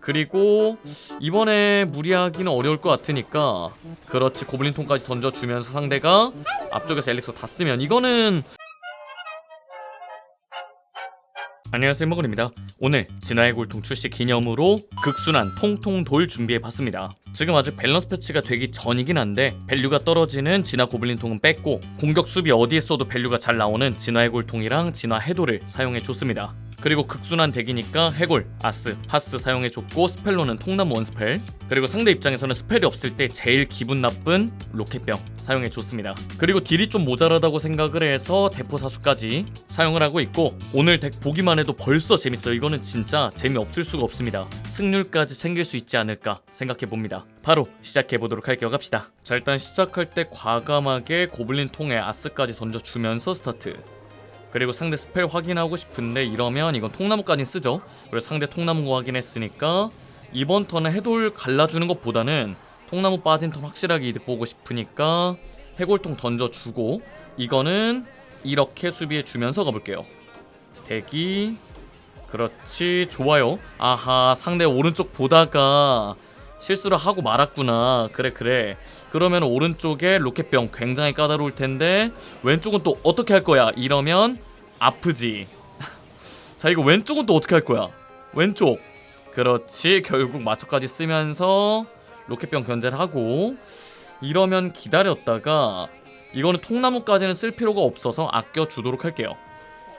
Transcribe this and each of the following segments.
그리고 이번에 무리하기는 어려울 것 같으니까 그렇지 고블린통까지 던져주면서 상대가 앞쪽에서 엘릭서 다 쓰면 이거는 안녕하세요 먹은입니다. 오늘 진화의 골통 출시 기념으로 극순한 통통 돌 준비해봤습니다. 지금 아직 밸런스 패치가 되기 전이긴 한데 밸류가 떨어지는 진화 고블린 통은 뺐고 공격 수비 어디에 써도 밸류가 잘 나오는 진화의 골통이랑 진화 해도를 사용해줬습니다 그리고 극순한 덱이니까 해골, 아스, 파스 사용해줬고 스펠로는 통나무 원스펠. 그리고 상대 입장에서는 스펠이 없을 때 제일 기분 나쁜 로켓병 사용해줬습니다. 그리고 딜이 좀 모자라다고 생각을 해서 대포 사수까지 사용을 하고 있고 오늘 덱 보기만 해도 벌써 재밌어요. 이거는 진짜 재미없을 수가 없습니다. 승률까지 챙길 수 있지 않을까 생각해봅니다. 바로 시작해보도록 할게요. 갑시다. 자 일단 시작할 때 과감하게 고블린 통에 아스까지 던져주면서 스타트 그리고 상대 스펠 확인하고 싶은데 이러면 이건 통나무까지 쓰죠. 그리고 상대 통나무 확인했으니까 이번 턴에 해돌 갈라주는 것보다는 통나무 빠진 턴 확실하게 이득 보고 싶으니까 해골통 던져주고 이거는 이렇게 수비해 주면서 가볼게요. 대기 그렇지 좋아요. 아하 상대 오른쪽 보다가 실수를 하고 말았구나. 그래 그래. 그러면 오른쪽에 로켓병 굉장히 까다로울 텐데 왼쪽은 또 어떻게 할 거야? 이러면 아프지. 자 이거 왼쪽은 또 어떻게 할 거야? 왼쪽. 그렇지. 결국 마초까지 쓰면서 로켓병 견제를 하고 이러면 기다렸다가 이거는 통나무까지는 쓸 필요가 없어서 아껴 주도록 할게요.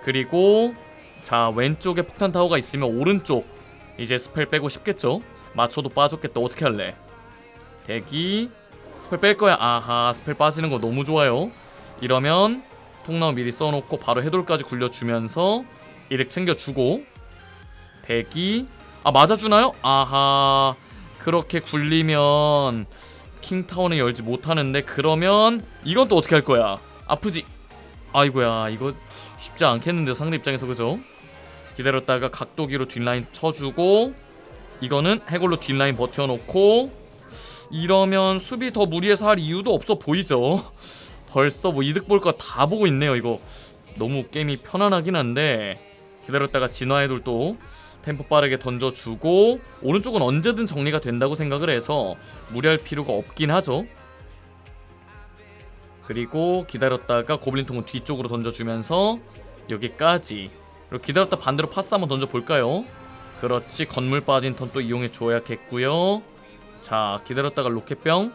그리고 자 왼쪽에 폭탄 타워가 있으면 오른쪽 이제 스펠 빼고 싶겠죠? 마초도 빠졌겠다. 어떻게 할래? 대기 스펠 뺄 거야. 아하, 스펠 빠지는 거 너무 좋아요. 이러면 통나무 미리 써놓고 바로 해돌까지 굴려주면서 이득 챙겨주고 대기 아 맞아주나요? 아하 그렇게 굴리면 킹타운을 열지 못하는데 그러면 이건 또 어떻게 할 거야? 아프지? 아이고야 이거 쉽지 않겠는데요 상대 입장에서 그죠? 기다렸다가 각도기로 뒷라인 쳐주고 이거는 해골로 뒷라인 버텨놓고 이러면 수비 더 무리해서 할 이유도 없어 보이죠. 벌써 뭐 이득 볼 거 다 보고 있네요. 이거 너무 게임이 편안하긴 한데 기다렸다가 진화의 돌도 템포 빠르게 던져주고 오른쪽은 언제든 정리가 된다고 생각을 해서 무리할 필요가 없긴 하죠. 그리고 기다렸다가 고블린통은 뒤쪽으로 던져주면서 여기까지 그리고 기다렸다 반대로 파스 한번 던져볼까요? 그렇지 건물 빠진 턴 또 이용해 줘야겠고요. 자 기다렸다가 로켓병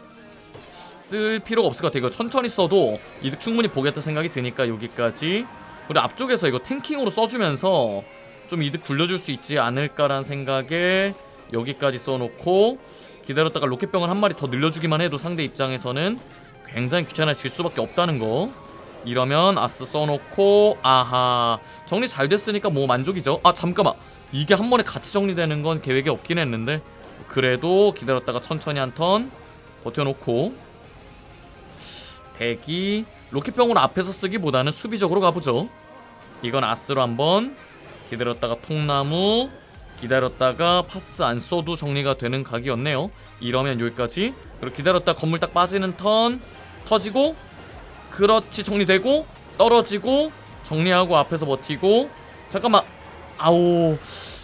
쓸 필요가 없을 것 같아요. 이거 천천히 써도 이득 충분히 보겠다 생각이 드니까 여기까지. 그리고 앞쪽에서 이거 탱킹으로 써주면서 좀 이득 굴려줄 수 있지 않을까라는 생각에 여기까지 써놓고 기다렸다가 로켓병을 한 마리 더 늘려주기만 해도 상대 입장에서는 굉장히 귀찮아질 수밖에 없다는 거. 이러면 아스 써놓고 아하. 정리 잘 됐으니까 뭐 만족이죠? 아 잠깐만. 이게 한 번에 같이 정리되는 건 계획에 없긴 했는데 그래도 기다렸다가 천천히 한 턴 버텨놓고 대기. 로켓병으로 앞에서 쓰기보다는 수비적으로 가보죠. 이건 아스로 한번 기다렸다가 통나무 기다렸다가 파스 안 써도 정리가 되는 각이었네요. 이러면 여기까지. 그리고 기다렸다 건물 딱 빠지는 턴 터지고 그렇지 정리되고 떨어지고 정리하고 앞에서 버티고. 잠깐만. 아오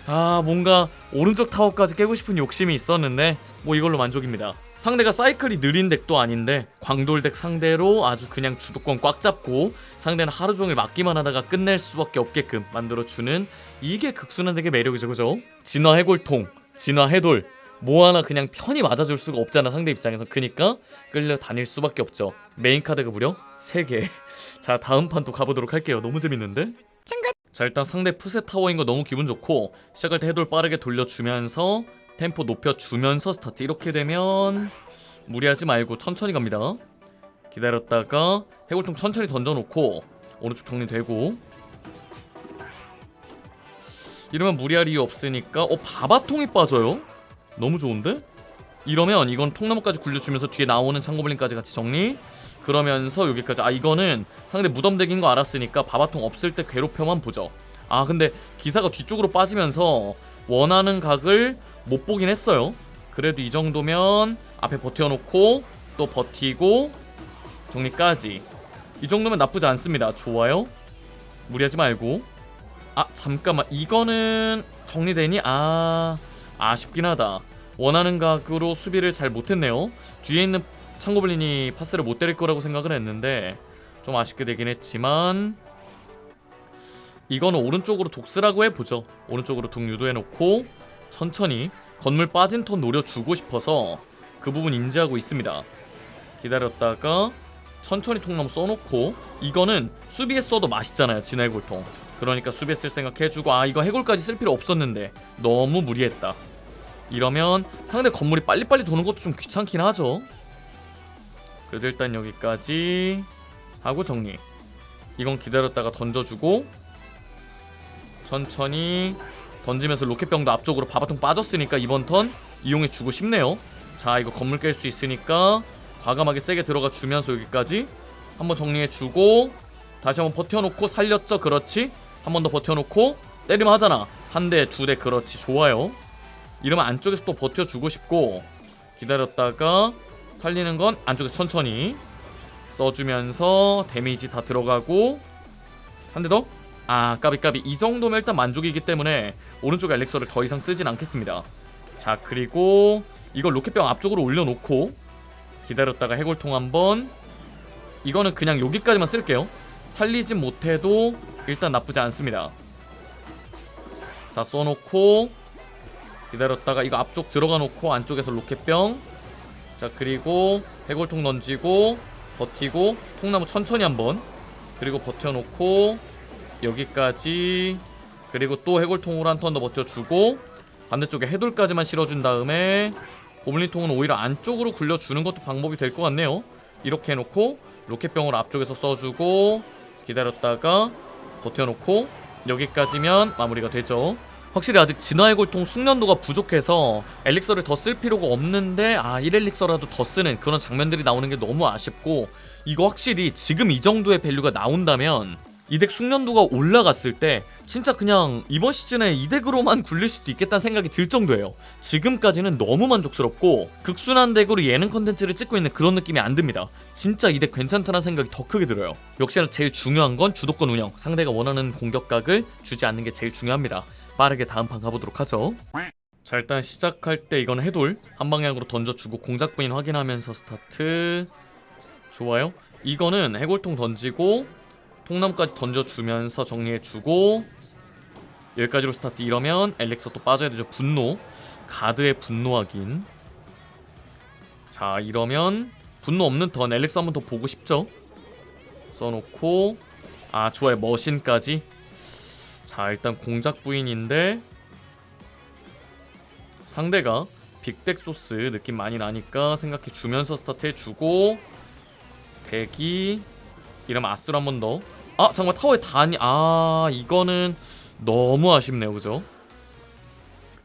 아 뭔가 오른쪽 타워까지 깨고 싶은 욕심이 있었는데 뭐 이걸로 만족입니다. 상대가 사이클이 느린 덱도 아닌데 광돌덱 상대로 아주 그냥 주도권 꽉 잡고 상대는 하루 종일 맞기만 하다가 끝낼 수밖에 없게끔 만들어주는 이게 극순한 덱의 매력이죠 그죠? 진화 해골통, 진화 해돌 뭐 하나 그냥 편히 맞아줄 수가 없잖아 상대 입장에서 그니까 끌려 다닐 수밖에 없죠 메인 카드가 무려 3개 자 다음 판 또 가보도록 할게요 너무 재밌는데? 자 일단 상대 푸세 타워인 거 너무 기분 좋고 시작할 때 해돌 빠르게 돌려주면서 템포 높여주면서 스타트 이렇게 되면 무리하지 말고 천천히 갑니다 기다렸다가 해골통 천천히 던져놓고 오른쪽 정리되고 이러면 무리할 이유 없으니까 어 바바통이 빠져요? 너무 좋은데? 이러면 이건 통나무까지 굴려주면서 뒤에 나오는 창고블린까지 같이 정리 그러면서 여기까지. 아 이거는 상대 무덤덱인 거 알았으니까 바바통 없을 때 괴롭혀만 보죠. 아 근데 기사가 뒤쪽으로 빠지면서 원하는 각을 못 보긴 했어요. 그래도 이 정도면 앞에 버텨놓고 또 버티고 정리까지. 이 정도면 나쁘지 않습니다. 좋아요. 무리하지 말고. 아 잠깐만. 이거는 정리되니? 아 아쉽긴 하다. 원하는 각으로 수비를 잘 못했네요. 뒤에 있는 창고블린이 파스를 못 때릴 거라고 생각을 했는데 좀 아쉽게 되긴 했지만 이거는 오른쪽으로 독스라고 해보죠. 오른쪽으로 독 유도해놓고 천천히 건물 빠진 턴 노려주고 싶어서 그 부분 인지하고 있습니다. 기다렸다가 천천히 통나무 써놓고 이거는 수비에 써도 맛있잖아요 진화의 골통. 그러니까 수비에 쓸 생각 해주고 아 이거 해골까지 쓸 필요 없었는데 너무 무리했다. 이러면 상대 건물이 빨리빨리 도는 것도 좀 귀찮긴 하죠 그래도 일단 여기까지 하고 정리. 이건 기다렸다가 던져주고 천천히 던지면서 로켓병도 앞쪽으로 바바통 빠졌으니까 이번 턴 이용해주고 싶네요. 자 이거 건물 깰 수 있으니까 과감하게 세게 들어가 주면서 여기까지 한번 정리해주고 다시 한번 버텨놓고 살렸죠? 그렇지? 한 번 더 버텨놓고 때리면 하잖아. 한 대 두 대 그렇지. 좋아요. 이러면 안쪽에서 또 버텨주고 싶고 기다렸다가 살리는 건 안쪽에서 천천히 써주면서 데미지 다 들어가고 한 대 더? 아 까비 까비. 이 정도면 일단 만족이기 때문에 오른쪽 엘렉서를 더 이상 쓰진 않겠습니다. 자 그리고 이걸 로켓병 앞쪽으로 올려놓고 기다렸다가 해골통 한번. 이거는 그냥 여기까지만 쓸게요. 살리진 못해도 일단 나쁘지 않습니다. 자 써놓고 기다렸다가 이거 앞쪽 들어가 놓고 안쪽에서 로켓병 자 그리고 해골통 던지고 버티고 통나무 천천히 한번. 그리고 버텨놓고 여기까지. 그리고 또 해골통으로 한 턴 더 버텨주고 반대쪽에 해돌까지만 실어준 다음에 고블린통은 오히려 안쪽으로 굴려주는 것도 방법이 될 것 같네요. 이렇게 해놓고 로켓병을 앞쪽에서 써주고 기다렸다가 버텨놓고 여기까지면 마무리가 되죠 확실히 아직 진화의 골통 숙련도가 부족해서 엘릭서를 더 쓸 필요가 없는데 아 1엘릭서라도 더 쓰는 그런 장면들이 나오는 게 너무 아쉽고 이거 확실히 지금 이 정도의 밸류가 나온다면 이 덱 숙련도가 올라갔을 때 진짜 그냥 이번 시즌에 이 덱으로만 굴릴 수도 있겠다는 생각이 들 정도예요. 지금까지는 너무 만족스럽고 극순한 덱으로 예능 컨텐츠를 찍고 있는 그런 느낌이 안 듭니다. 진짜 이 덱 괜찮다는 생각이 더 크게 들어요. 역시나 제일 중요한 건 주도권 운영. 상대가 원하는 공격각을 주지 않는 게 제일 중요합니다 빠르게 다음 판 가보도록 하죠. 자 일단 시작할 때 이건 해돌. 한 방향으로 던져주고 공작 부인 확인하면서 스타트. 좋아요. 이거는 해골통 던지고 통나무까지 던져주면서 정리해주고 여기까지로 스타트. 이러면 엘렉서 또 빠져야 되죠. 분노. 가드의 분노 확인. 자 이러면 분노 없는 턴 엘렉스 한번 더 보고 싶죠? 써놓고. 아 좋아요. 머신까지 자 일단 공작 부인인데 상대가 빅덱 소스 느낌 많이 나니까 생각해 주면서 스타트 해주고 대기 이러면 아스로 한 번 더. 아 잠깐만 타워에 다니 아 이거는 너무 아쉽네요 그죠?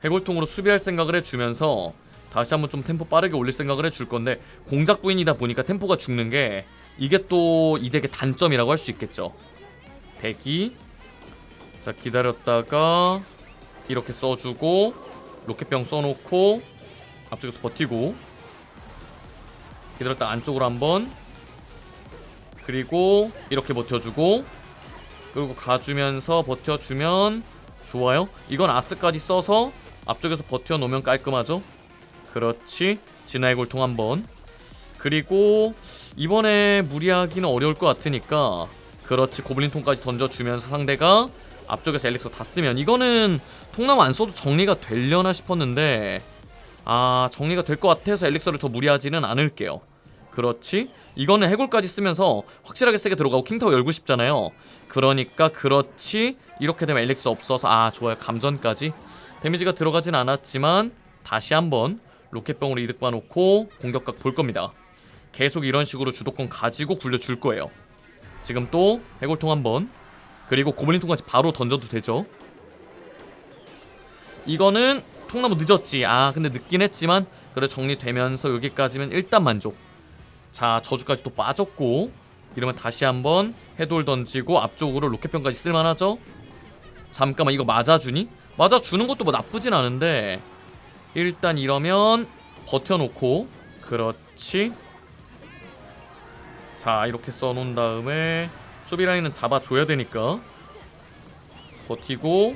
해골통으로 수비할 생각을 해주면서 다시 한번 좀 템포 빠르게 올릴 생각을 해줄 건데 공작 부인이다 보니까 템포가 죽는 게 이게 또 이 덱의 단점이라고 할 수 있겠죠. 대기 자 기다렸다가 이렇게 써주고 로켓병 써놓고 앞쪽에서 버티고 기다렸다 안쪽으로 한번 그리고 이렇게 버텨주고 그리고 가주면서 버텨주면 좋아요. 이건 아스까지 써서 앞쪽에서 버텨놓으면 깔끔하죠? 그렇지. 진화의 골통 한번. 그리고 이번에 무리하기는 어려울 것 같으니까 그렇지. 고블린통까지 던져주면서 상대가 앞쪽에서 엘릭서 다 쓰면 이거는 통나무 안 써도 정리가 되려나 싶었는데 아 정리가 될 것 같아서 엘릭서를 더 무리하지는 않을게요. 그렇지? 이거는 해골까지 쓰면서 확실하게 세게 들어가고 킹타워 열고 싶잖아요. 그러니까 그렇지? 이렇게 되면 엘릭스 없어서 아 좋아요. 감전까지? 데미지가 들어가진 않았지만 다시 한번 로켓병으로 이득 봐놓고 공격각 볼 겁니다. 계속 이런 식으로 주도권 가지고 굴려줄 거예요. 지금 또 해골통 한번 그리고 고블린 통까지 바로 던져도 되죠. 이거는 통나무 늦었지. 아 근데 늦긴 했지만 그래 정리되면서 여기까지면 일단 만족. 자 저주까지 또 빠졌고 이러면 다시 한번 해돌 던지고 앞쪽으로 로켓병까지 쓸만하죠? 잠깐만 이거 맞아주니? 맞아주는 것도 뭐 나쁘진 않은데 일단 이러면 버텨놓고 그렇지. 자 이렇게 써놓은 다음에 수비 라인은 잡아줘야 되니까. 버티고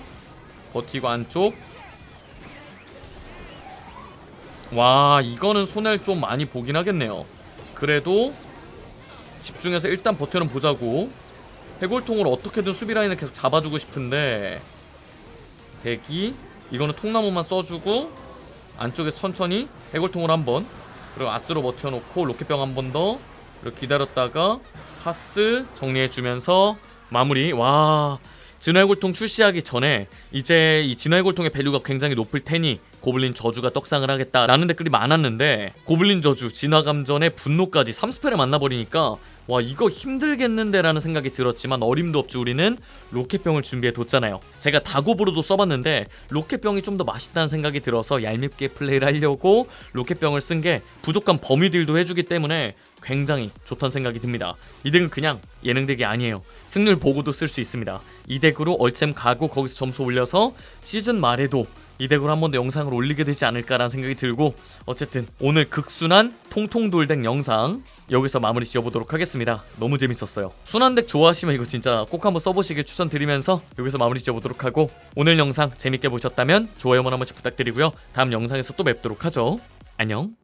버티고 안쪽. 와 이거는 손해를 좀 많이 보긴 하겠네요. 그래도 집중해서 일단 버텨는 보자고. 해골통으로 어떻게든 수비 라인을 계속 잡아주고 싶은데. 대기. 이거는 통나무만 써주고 안쪽에 천천히 해골통으로 한번. 그리고 아스로 버텨놓고 로켓병 한 번 더. 그리고 기다렸다가 파스 정리해주면서 마무리. 와 진화해골통 출시하기 전에 이제 이 진화해골통의 밸류가 굉장히 높을 테니 고블린 저주가 떡상을 하겠다라는 댓글이 많았는데 고블린 저주 진화 감전의 분노까지 3스펠에 만나버리니까 와 이거 힘들겠는데라는 생각이 들었지만 어림도 없지 우리는 로켓병을 준비해 뒀잖아요. 제가 다고브로도 써봤는데 로켓병이 좀 더 맛있다는 생각이 들어서 얄밉게 플레이를 하려고 로켓병을 쓴 게 부족한 범위들도 해주기 때문에 굉장히 좋다는 생각이 듭니다. 이 덱은 그냥 예능 덱이 아니에요. 승률 보고도 쓸 수 있습니다. 이 덱으로 얼챔 가고 거기서 점수 올려서 시즌 말에도 이 덱으로 한 번 더 영상을 올리게 되지 않을까라는 생각이 들고 어쨌든 오늘 극순한 통통돌덱 영상 여기서 마무리 지어보도록 하겠습니다. 너무 재밌었어요. 순한 덱 좋아하시면 이거 진짜 꼭 한번 써보시길 추천드리면서 여기서 마무리 지어보도록 하고 오늘 영상 재밌게 보셨다면 좋아요만 한 번씩 부탁드리고요. 다음 영상에서 또 뵙도록 하죠. 안녕